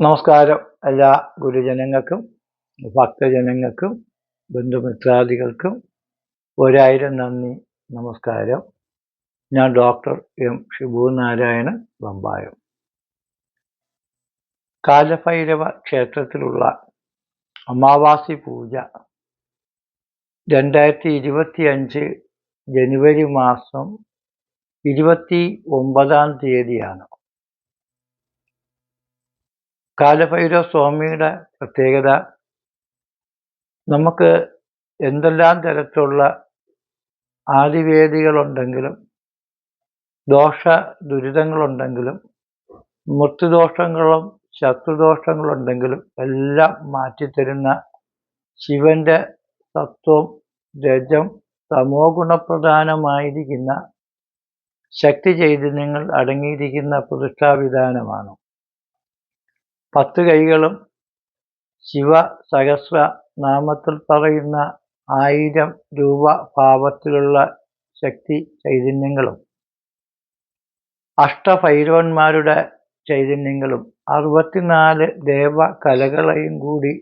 നമസ്കാരം. എല്ലാ ഗുരുജനങ്ങൾക്കും ഭക്തജനങ്ങൾക്കും ബന്ധുമിത്രാദികൾക്കും ഒരായിരം നന്ദി നമസ്കാരം. ഞാൻ ഡോക്ടർ എം ഷിബു നാരായണൻ ബമ്പായം കാലഭൈരവ ക്ഷേത്രത്തിലുള്ള അമാവാസി പൂജ രണ്ടായിരത്തി ഇരുപത്തി അഞ്ച് ജനുവരി മാസം ഇരുപത്തി ഒമ്പതാം തീയതിയാണ്. കാലഭൈരവ സ്വാമിയുടെ പ്രത്യേകത നമുക്ക് എന്തെല്ലാം തരത്തിലുള്ള ആദിവേദികളുണ്ടെങ്കിലും ദോഷ ദുരിതങ്ങളുണ്ടെങ്കിലും മൃത്യുദോഷങ്ങളും ശത്രുദോഷങ്ങളുണ്ടെങ്കിലും എല്ലാം മാറ്റിത്തരുന്ന ശിവന്റെ തത്വം രജം തമോ ഗുണപ്രധാനമായിരിക്കുന്ന ശക്തി ചൈതന്യങ്ങൾ അടങ്ങിയിരിക്കുന്ന പ്രതിഷ്ഠാവിധാനമാണ്. പത്ത് കൈകളും ശിവ സഹസ്ര നാമത്തിൽ പറയുന്ന ആയിരം രൂപ ഭാവത്തിലുള്ള ശക്തി ചൈതന്യങ്ങളും. അഷ്ടഭൈരവന്മാരുടെ ചൈതന്യങ്ങളും. അറുപത്തിനാല് ദേവ കലകളെയും കൂടി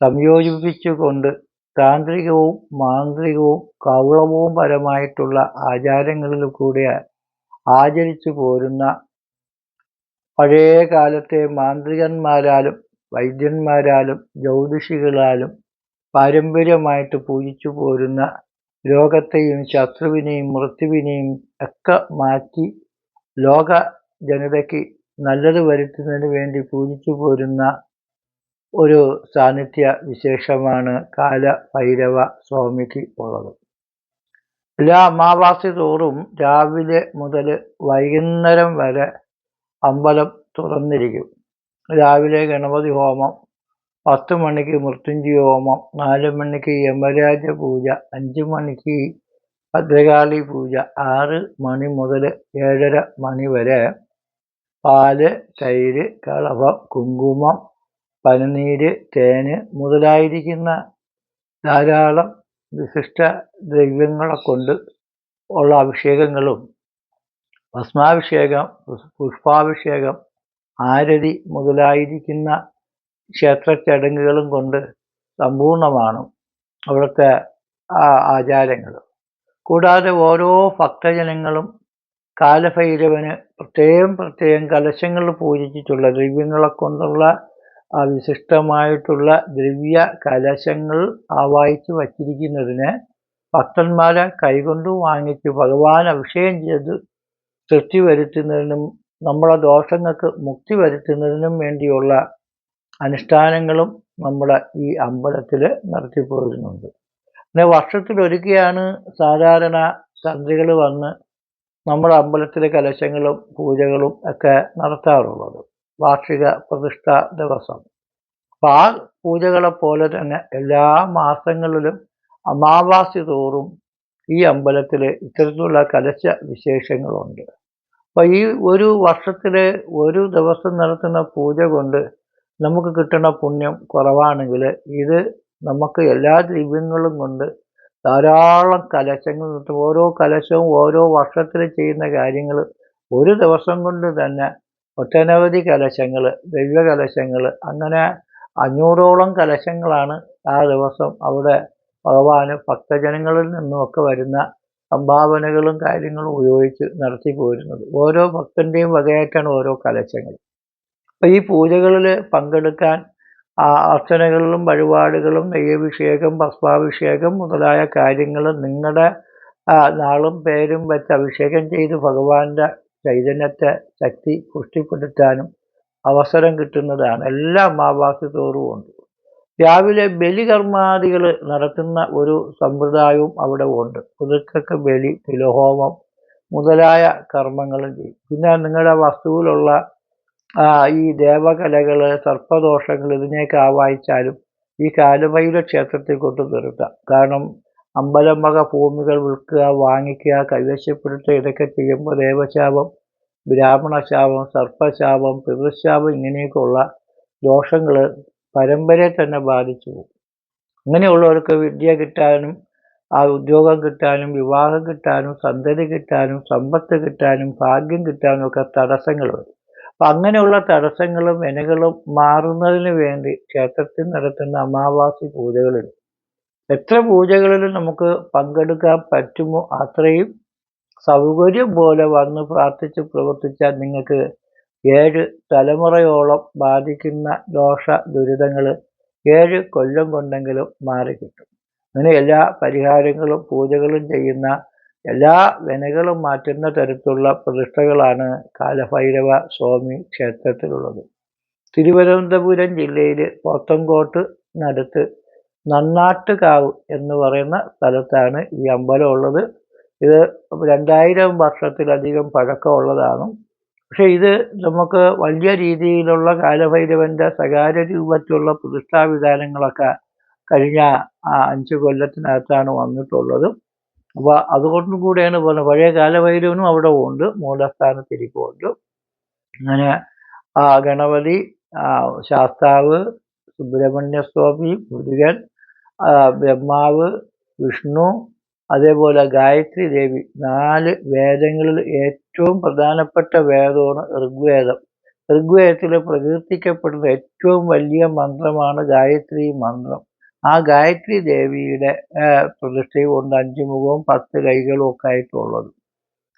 സംയോജിപ്പിച്ചുകൊണ്ട് താന്ത്രികവും മാന്ത്രികവും കൗളവും പരമായിട്ടുള്ള ആചാരങ്ങളിൽ കൂടെ ആചരിച്ചു പോരുന്ന പഴയ കാലത്തെ മാന്ത്രികന്മാരാലും വൈദ്യന്മാരാലും ജ്യോതിഷികളാലും പാരമ്പര്യമായിട്ട് പൂജിച്ചു പോരുന്ന ലോകത്തെയും ശത്രുവിനെയും മൃത്യുവിനെയും ഒക്കെ മാറ്റി ലോക ജനതയ്ക്ക് നല്ലത് വരുത്തുന്നതിന് വേണ്ടി പൂജിച്ചു പോരുന്ന ഒരു സാന്നിധ്യ വിശേഷമാണ് കാല ഭൈരവ സ്വാമിക്ക് ഉള്ളത്. എല്ലാ അമാവാസി തോറും രാവിലെ മുതൽ വൈകുന്നേരം വരെ അമ്പലം തുറന്നിരിക്കും. രാവിലെ ഗണപതി ഹോമം പത്ത് മണിക്ക് മൃത്യുഞ്ജയ ഹോമം നാല് മണിക്ക് യമരാജ പൂജ അഞ്ച് മണിക്ക് ഭദ്രകാളി പൂജ ആറ് മണി മുതൽ ഏഴര മണി വരെ പാൽ തൈര് കളഭം കുങ്കുമം പനിനീര് തേന് മുതലായിരിക്കുന്ന ധാരാളം വിശിഷ്ട ദ്രവ്യങ്ങളെ കൊണ്ട് ഉള്ള അഭിഷേകങ്ങളും ഭസ്മാഭിഷേകം പുഷ്പാഭിഷേകം ആരതി മുതലായിരിക്കുന്ന ക്ഷേത്ര ചടങ്ങുകളും കൊണ്ട് സമ്പൂർണമാണ് അവിടുത്തെ ആചാരങ്ങൾ. കൂടാതെ ഓരോ ഭക്തജനങ്ങളും കാലഭൈരവന് പ്രത്യേകം പ്രത്യേകം കലശങ്ങൾ പൂജിച്ചിട്ടുള്ള ദ്രവ്യങ്ങളെ കൊണ്ടുള്ള വിശിഷ്ടമായിട്ടുള്ള ദ്രവ്യ കലശങ്ങൾ ആവാഹിച്ച് വച്ചിരിക്കുന്നതിന് ഭക്തന്മാരെ കൈകൊണ്ട് വാങ്ങിച്ച് ഭഗവാൻ അഭിഷേകം ചെയ്ത് തൃപ്തി വരുത്തുന്നതിനും നമ്മളെ ദോഷങ്ങൾക്ക് മുക്തി വരുത്തുന്നതിനും വേണ്ടിയുള്ള അനുഷ്ഠാനങ്ങളും നമ്മുടെ ഈ അമ്പലത്തിൽ നടത്തിപ്പോരുന്നുണ്ട്. പിന്നെ വർഷത്തിലൊരിക്കലാണ് സാധാരണ തന്ത്രികൾ വന്ന് നമ്മുടെ അമ്പലത്തിലെ കലശങ്ങളും പൂജകളും ഒക്കെ നടത്താറുള്ളത്. വാർഷിക പ്രതിഷ്ഠ ദിവസം. അപ്പം ആ പൂജകളെ പോലെ തന്നെ എല്ലാ മാസങ്ങളിലും അമാവാസി തോറും ഈ അമ്പലത്തിൽ ഇത്തരത്തിലുള്ള കലശ വിശേഷങ്ങളുണ്ട്. അപ്പോൾ ഈ ഒരു വർഷത്തിലെ ഒരു ദിവസം നടത്തുന്ന പൂജ കൊണ്ട് നമുക്ക് കിട്ടുന്ന പുണ്യം കുറവാണെങ്കിൽ ഇത് നമുക്ക് എല്ലാ ദിവ്യങ്ങളും കൊണ്ട് ധാരാളം കലശങ്ങൾ ഓരോ കലശവും ഓരോ വർഷത്തിൽ ചെയ്യുന്ന കാര്യങ്ങൾ ഒരു ദിവസം കൊണ്ട് തന്നെ ഒട്ടനവധി കലശങ്ങൾ ദ്രവ്യകലശങ്ങൾ അങ്ങനെ അഞ്ഞൂറോളം കലശങ്ങളാണ് ആ ദിവസം അവിടെ ഭഗവാന് ഭക്തജനങ്ങളിൽ നിന്നുമൊക്കെ വരുന്ന സംഭാവനകളും കാര്യങ്ങളും ഉപയോഗിച്ച് നടത്തി പോരുന്നത്. ഓരോ ഭക്തന്റെയും വകയായിട്ടാണ് ഓരോ കലശങ്ങൾ. അപ്പോൾ ഈ പൂജകളിൽ പങ്കെടുക്കാൻ അർച്ചനകളിലും വഴിപാടുകളും നെയ്യഭിഷേകം ഭസ്മാഭിഷേകം മുതലായ കാര്യങ്ങൾ നിങ്ങളുടെ നാളും പേരും വെച്ച് അഭിഷേകം ചെയ്ത് ഭഗവാന്റെ ചൈതന്യത്തെ ശക്തി പുഷ്ടിപ്പെടുത്താനും അവസരം കിട്ടുന്നതാണ്. എല്ലാ അമാവാസി തോറും ഉണ്ട്. രാവിലെ ബലികർമാദികൾ നടത്തുന്ന ഒരു സമ്പ്രദായവും അവിടെ ഉണ്ട്. പുതുക്കക്ക് ബലി തിലഹോമം മുതലായ കർമ്മങ്ങളും ചെയ്യും. പിന്നെ നിങ്ങളുടെ വസ്തുവിലുള്ള ഈ ദേവകലകൾ സർപ്പദോഷങ്ങൾ ഇതിനെയൊക്കെ ആവാഹിച്ചാലും ഈ കാലുമയുടെ ക്ഷേത്രത്തിൽ കൊണ്ട് നിർത്താം. കാരണം അമ്പലം വക ഭൂമികൾ വിൽക്കുക വാങ്ങിക്കുക കൈവശപ്പെടുത്തുക ഇതൊക്കെ ചെയ്യുമ്പോൾ ദേവശാപം ബ്രാഹ്മണശാപം സർപ്പശാപം പിതൃശാപം ഇങ്ങനെയൊക്കെയുള്ള ദോഷങ്ങൾ പരമ്പരയെ തന്നെ ബാധിച്ചു പോകും. അങ്ങനെയുള്ളവർക്ക് വിദ്യ കിട്ടാനും ആ ഉദ്യോഗം കിട്ടാനും വിവാഹം കിട്ടാനും സന്തതി കിട്ടാനും സമ്പത്ത് കിട്ടാനും ഭാഗ്യം കിട്ടാനും ഒക്കെ തടസ്സങ്ങൾ വരും. അപ്പം അങ്ങനെയുള്ള തടസ്സങ്ങളും ഇനകളും മാറുന്നതിന് വേണ്ടി ക്ഷേത്രത്തിൽ നടത്തുന്ന അമാവാസി പൂജകളുണ്ട് എത്ര പൂജകളിലും നമുക്ക് പങ്കെടുക്കാൻ പറ്റുമോ അത്രയും സൗകര്യം പോലെ വന്ന് പ്രാർത്ഥിച്ച് പ്രവർത്തിച്ചാൽ നിങ്ങൾക്ക് ഏഴ് തലമുറയോളം ബാധിക്കുന്ന ദോഷ ദുരിതങ്ങൾ ഏഴ് കൊല്ലം കൊണ്ടെങ്കിലും മാറിക്കിട്ടും. അങ്ങനെ എല്ലാ പരിഹാരങ്ങളും പൂജകളും ചെയ്യുന്ന എല്ലാ വിനകളും മാറ്റുന്ന തരത്തിലുള്ള പ്രതിഷ്ഠകളാണ് കാലഭൈരവ സ്വാമി ക്ഷേത്രത്തിലുള്ളത്. തിരുവനന്തപുരം ജില്ലയിൽ പോത്തങ്കോട്ട് നടുത്ത് നന്നാട്ടുകാവ് എന്ന് പറയുന്ന സ്ഥലത്താണ് ഈ അമ്പലം ഉള്ളത്. ഇത് രണ്ടായിരം വർഷത്തിലധികം പഴക്കമുള്ളതാണ്. പക്ഷേ ഇത് നമുക്ക് വലിയ രീതിയിലുള്ള കാലഭൈരവന്റെ സ്വകാര്യ രൂപത്തിലുള്ള പ്രതിഷ്ഠാവിധാനങ്ങളൊക്കെ കഴിഞ്ഞ അഞ്ച് കൊല്ലത്തിനകത്താണ് വന്നിട്ടുള്ളത്. അപ്പോൾ അതുകൊണ്ടും കൂടെയാണ് പോലെ പഴയ കാലഭൈരവനും അവിടെ ഉണ്ട് മൂലസ്ഥാനത്തിരിപ്പുണ്ട് അങ്ങനെ ഗണപതി ശാസ്താവ് സുബ്രഹ്മണ്യസ്വാമി മുരുകൻ ബ്രഹ്മാവ് വിഷ്ണു അതേപോലെ ഗായത്രി ദേവി നാല് വേദങ്ങളിൽ ഏറ്റവും പ്രധാനപ്പെട്ട വേദമാണ് ഋഗ്വേദം. ഋഗ്വേദത്തിൽ പ്രകീർത്തിക്കപ്പെടുന്ന ഏറ്റവും വലിയ മന്ത്രമാണ് ഗായത്രി മന്ത്രം. ആ ഗായത്രി ദേവിയുടെ പ്രതിഷ്ഠയും ഉണ്ട് അഞ്ചു മുഖവും പത്ത് കൈകളും ഒക്കെ ആയിട്ടുള്ളത്.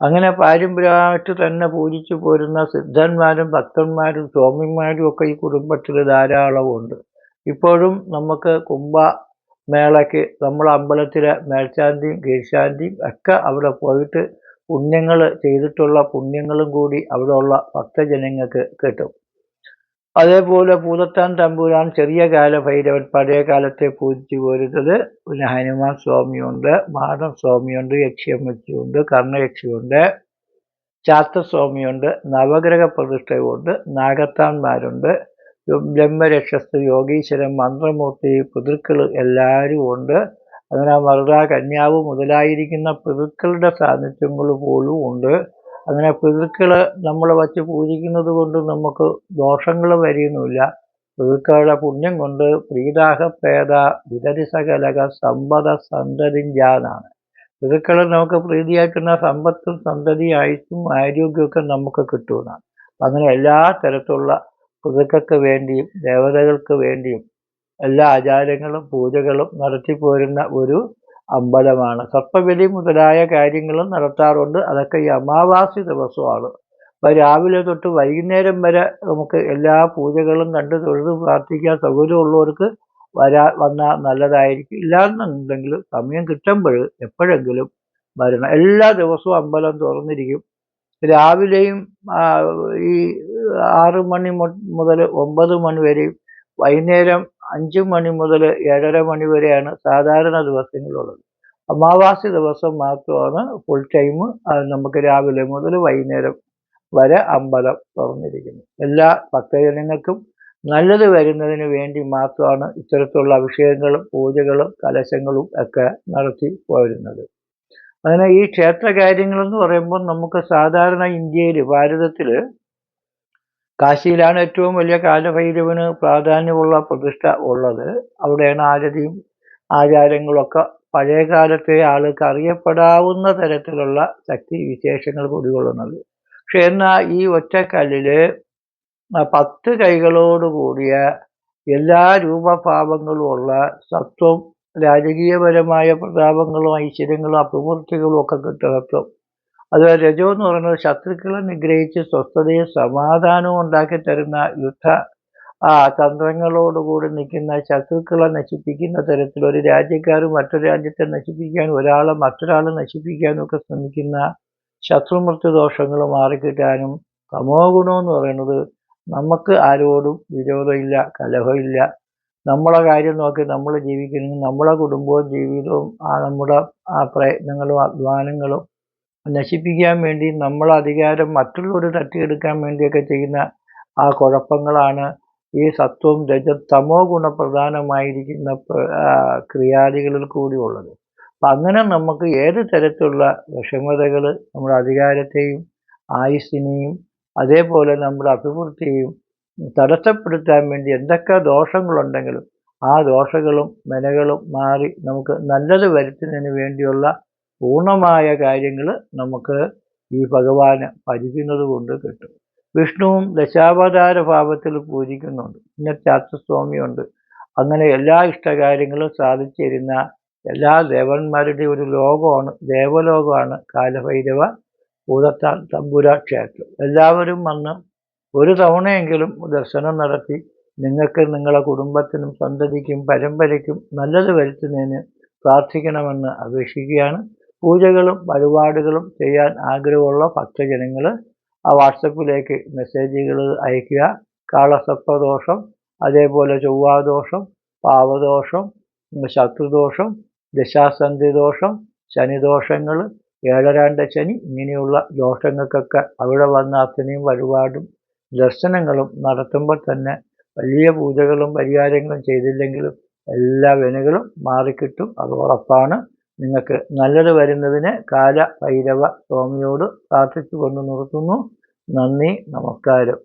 അങ്ങനെ പാരമ്പര്യമായിട്ട് തന്നെ പൂജിച്ചു പോരുന്ന സിദ്ധന്മാരും ഭക്തന്മാരും സ്വാമിമാരും ഒക്കെ ഈ കുടുംബത്തിൽ ധാരാളമുണ്ട്. ഇപ്പോഴും നമുക്ക് കുംഭ മേളയ്ക്ക് നമ്മൾ അമ്പലത്തിലെ മേൽശാന്തിയും കീഴ്ശാന്തിയും ഒക്കെ അവിടെ പോയിട്ട് പുണ്യങ്ങൾ ചെയ്തിട്ടുള്ള പുണ്യങ്ങളും കൂടി അവിടെയുള്ള ഭക്തജനങ്ങൾക്ക് കിട്ടും. അതേപോലെ പൂതത്താൻ തമ്പുരാൻ ചെറിയ കാല ഭൈരവൻ പഴയ കാലത്തെ പൂജിച്ചു പോരുന്നത് പിന്നെ ഹനുമാൻ സ്വാമിയുണ്ട് മാടം സ്വാമിയുണ്ട് യക്ഷിയമ്മച്ചിയുണ്ട് കർണയക്ഷിയുണ്ട് ചാത്തസ്വാമിയുണ്ട് നവഗ്രഹ പ്രതിഷ്ഠയുണ്ട് നാഗത്താന്മാരുണ്ട് ബ്രഹ്മരക്ഷസ് യോഗീശ്വരൻ മന്ത്രമൂർത്തി പിതൃക്കൾ എല്ലാവരും ഉണ്ട് അങ്ങനെ മറുത കന്യാവ് മുതലായിരിക്കുന്ന പിതൃക്കളുടെ സാന്നിധ്യങ്ങൾ പോലും ഉണ്ട്. അങ്ങനെ പിതൃക്കൾ നമ്മൾ വച്ച് പൂജിക്കുന്നത് കൊണ്ട് നമുക്ക് ദോഷങ്ങൾ വരുന്നില്ല പിതൃക്കളുടെ പുണ്യം കൊണ്ട് പ്രീതാഹ പ്രേത വിതരിസകലക സമ്പദ സന്തതിഞ്ചാന്നാണ് പിതൃക്കൾ നമുക്ക് പ്രീതിയാക്കുന്ന സമ്പത്തും സന്തതി ആയിട്ടും ആരോഗ്യമൊക്കെ നമുക്ക് കിട്ടുന്നതാണ്. അങ്ങനെ എല്ലാ തരത്തിലുള്ള പിതൃക്കൾക്ക് വേണ്ടിയും ദേവതകൾക്ക് വേണ്ടിയും എല്ലാ ആചാരങ്ങളും പൂജകളും നടത്തിപ്പോരുന്ന ഒരു അമ്പലമാണ്. സർപ്പബലി മുതലായ കാര്യങ്ങളും നടത്താറുണ്ട്. അതൊക്കെ ഈ അമാവാസി ദിവസമാണ്. അപ്പോൾ രാവിലെ തൊട്ട് വൈകുന്നേരം വരെ നമുക്ക് എല്ലാ പൂജകളും കണ്ട് തൊഴുത് പ്രാർത്ഥിക്കാൻ സൗകര്യമുള്ളവർക്ക് വരാ വന്നാൽ നല്ലതായിരിക്കും. ഇല്ലാന്നുണ്ടെങ്കിൽ സമയം കിട്ടുമ്പോൾ എപ്പോഴെങ്കിലും വരണം. എല്ലാ ദിവസവും അമ്പലം തുറന്നിരിക്കും. രാവിലെയും ഈ ആറ് മണി മുതൽ ഒമ്പത് മണി വരെയും വൈകുന്നേരം അഞ്ച് മണി മുതൽ ഏഴര മണി വരെയാണ് സാധാരണ ദിവസങ്ങളുള്ളത് അമാവാസി ദിവസം മാത്രമാണ് ഫുൾ ടൈം നമുക്ക് രാവിലെ മുതൽ വൈകുന്നേരം വരെ അമ്പലം തുറന്നിരിക്കുന്നു എല്ലാ ഭക്തജനങ്ങൾക്കും നല്ലത് വരുന്നതിന് വേണ്ടി മാത്രമാണ് ഇത്തരത്തിലുള്ള അഭിഷേകങ്ങളും പൂജകളും കലശങ്ങളും ഒക്കെ നടത്തി പോരുന്നത്. അങ്ങനെ ഈ ക്ഷേത്ര കാര്യങ്ങളെന്ന് പറയുമ്പോൾ നമുക്ക് സാധാരണ ഇന്ത്യയിൽ ഭാരതത്തിൽ കാശിയിലാണ് ഏറ്റവും വലിയ കാലഭൈരവന് പ്രാധാന്യമുള്ള പ്രതിഷ്ഠ ഉള്ളത്. അവിടെയാണ് ആരതിയും ആചാരങ്ങളൊക്കെ പഴയ കാലത്തെ ആൾക്ക് അറിയപ്പെടാവുന്ന തരത്തിലുള്ള ശക്തി വിശേഷങ്ങൾ കുടികൊള്ളുന്നത്. പക്ഷെ എന്നാൽ ഈ ഒറ്റക്കല്ലിൽ പത്ത് കൈകളോട് കൂടിയ എല്ലാ രൂപഭാവങ്ങളും ഉള്ള സത്വം രാജകീയപരമായ പ്രതാപങ്ങളും ഐശ്വര്യങ്ങളും അഭിവൃദ്ധികളും ഒക്കെ കിട്ടും അത് രജോ എന്ന് പറയുന്നത് ശത്രുക്കളെ നിഗ്രഹിച്ച് സ്വസ്ഥതയും സമാധാനവും ഉണ്ടാക്കി തരുന്ന യുദ്ധ ആ തന്ത്രങ്ങളോടുകൂടി നിൽക്കുന്ന ശത്രുക്കളെ നശിപ്പിക്കുന്ന തരത്തിൽ ഒരു രാജ്യക്കാർ മറ്റൊരു രാജ്യത്തെ നശിപ്പിക്കാൻ ഒരാളെ മറ്റൊരാളെ നശിപ്പിക്കാനും ഒക്കെ ശ്രമിക്കുന്ന ശത്രുമൃത്യു ദോഷങ്ങൾ മാറിക്കിട്ടാനും തമോ ഗുണം എന്ന് പറയുന്നത് നമുക്ക് ആരോടും വിരോധമില്ല കലഹമില്ല. നമ്മളെ കാര്യം നോക്കി നമ്മൾ ജീവിക്കണമെങ്കിൽ നമ്മളെ കുടുംബവും ജീവിതവും ആ നമ്മുടെ ആ പ്രയത്നങ്ങളും അധ്വാനങ്ങളും നശിപ്പിക്കാൻ വേണ്ടി നമ്മൾ അധികാരം മറ്റുള്ളവർ തട്ടിയെടുക്കാൻ വേണ്ടിയൊക്കെ ചെയ്യുന്ന ആ കുഴപ്പങ്ങളാണ് ഈ സത്വം രജ തമോ ഗുണപ്രധാനമായിരിക്കുന്ന ക്രിയാദികളിൽ കൂടി ഉള്ളത്. അപ്പം അങ്ങനെ നമുക്ക് ഏത് തരത്തിലുള്ള വിഷമതകൾ നമ്മുടെ അധികാരത്തെയും ആയുസ്സിനെയും അതേപോലെ നമ്മുടെ അഭിവൃദ്ധിയെയും തടസ്സപ്പെടുത്താൻ വേണ്ടി എന്തൊക്കെ ദോഷങ്ങളുണ്ടെങ്കിലും ആ ദോഷങ്ങളും മെനകളും മാറി നമുക്ക് നല്ലത് വരുത്തുന്നതിന് വേണ്ടിയുള്ള പൂർണമായ കാര്യങ്ങൾ നമുക്ക് ഈ ഭഗവാന് ഭജിക്കുന്നത് കൊണ്ട് കിട്ടും. വിഷ്ണുവും ദശാവതാര ഭാവത്തിൽ പൂജിക്കുന്നുണ്ട്. പിന്നെ ചാത്തസ്വാമിയുണ്ട്. അങ്ങനെ എല്ലാ ഇഷ്ടകാര്യങ്ങളും സാധിച്ചിരുന്ന എല്ലാ ദേവന്മാരുടെ ഒരു ലോകമാണ് ദേവലോകമാണ് കാലഭൈരവ ഭൂതത്താൻ തമ്പുര ക്ഷേത്രം എല്ലാവരും വന്ന് ഒരു തവണയെങ്കിലും ദർശനം നടത്തി നിങ്ങൾക്ക് നിങ്ങളുടെ കുടുംബത്തിനും സന്തതിക്കും പരമ്പരയ്ക്കും നല്ലത് വരുത്തുന്നതിന് പ്രാർത്ഥിക്കണമെന്ന് അപേക്ഷിക്കുകയാണ്. പൂജകളും വഴിപാടുകളും ചെയ്യാൻ ആഗ്രഹമുള്ള ഭക്തജനങ്ങൾ ആ വാട്സപ്പിലേക്ക് മെസ്സേജുകൾ അയയ്ക്കുക. കാളസർപ്പദോഷം അതേപോലെ ചൊവ്വാദോഷം പാവദോഷം ശത്രുദോഷം ദശാസന്ധി ദോഷം ശനിദോഷങ്ങൾ ഏഴരാണ്ട ശനി ഇങ്ങനെയുള്ള ദോഷങ്ങൾക്കൊക്കെ അവിടെ വന്ന അത്തനെയും വഴിപാടും ദർശനങ്ങളും നടത്തുമ്പോൾ തന്നെ വലിയ പൂജകളും പരിഹാരങ്ങളും ചെയ്തില്ലെങ്കിലും എല്ലാ വിനകളും മാറിക്കിട്ടും. അത് ഉറപ്പാണ്. നിങ്ങൾക്ക് നല്ലത് വരുന്നതിന് കാല ഭൈരവ സ്വാമിയോട് പ്രാർത്ഥിച്ചുകൊണ്ട് നിർത്തുന്നു. നന്ദി നമസ്കാരം.